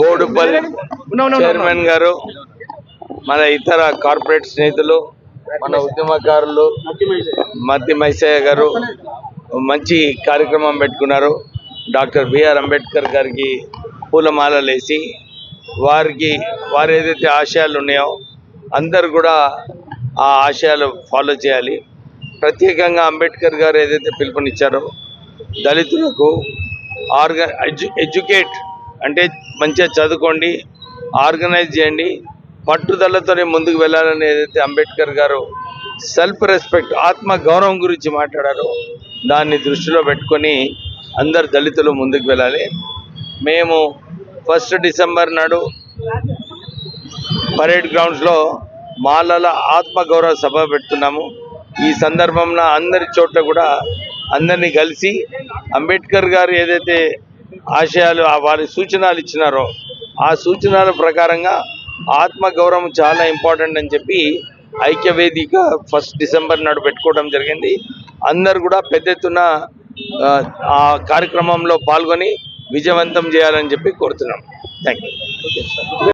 Boduppal chairman గారు మన ఇతర కార్పొరేట్ స్నేహితులు మన ఉద్యమకారులు మద్ది మైసయ్య గారు మంచి కార్యక్రమం పెట్టుకున్నారు. డాక్టర్ బిఆర్ అంబేద్కర్ గారికి పూలమాలలు వేసి వారికి వారు ఏదైతే ఆశయాలు ఉన్నాయో అందరు కూడా ఆ ఆశయాలు ఫాలో చేయాలి. ప్రత్యేకంగా అంబేద్కర్ గారు ఏదైతే పిలుపునిచ్చారో దళితులకు ఆర్గ ఎడ్యు ఎడ్యుకేట్ అంటే మంచిగా చదువుకోండి ఆర్గనైజ్ చేయండి పట్టుదలతోనే ముందుకు వెళ్ళాలని ఏదైతే అంబేద్కర్ గారు సెల్ఫ్ రెస్పెక్ట్ ఆత్మ గౌరవం గురించి మాట్లాడారో దాన్ని దృష్టిలో పెట్టుకొని అందరు దళితులు ముందుకు వెళ్ళాలి. మేము ఫస్ట్ డిసెంబర్ నాడు పరేడ్ గ్రౌండ్స్లో మాలల ఆత్మగౌరవ సభ పెడుతున్నాము. ఈ సందర్భంలో అందరి చోట్ల కూడా అందరినీ కలిసి అంబేద్కర్ గారు ఏదైతే ఆశయాలు వారి సూచనలు ఇచ్చినారో ఆ సూచనల ప్రకారంగా ఆత్మగౌరవం చాలా ఇంపార్టెంట్ అని చెప్పి ఐక్యవేదిక ఫస్ట్ డిసెంబర్ నాడు పెట్టుకోవడం జరిగింది. అందరు కూడా పెద్ద ఎత్తున ఆ, ఆ కార్యక్రమంలో పాల్గొని విజయవంతం చేయాలని చెప్పి కోరుతున్నాం. Thank you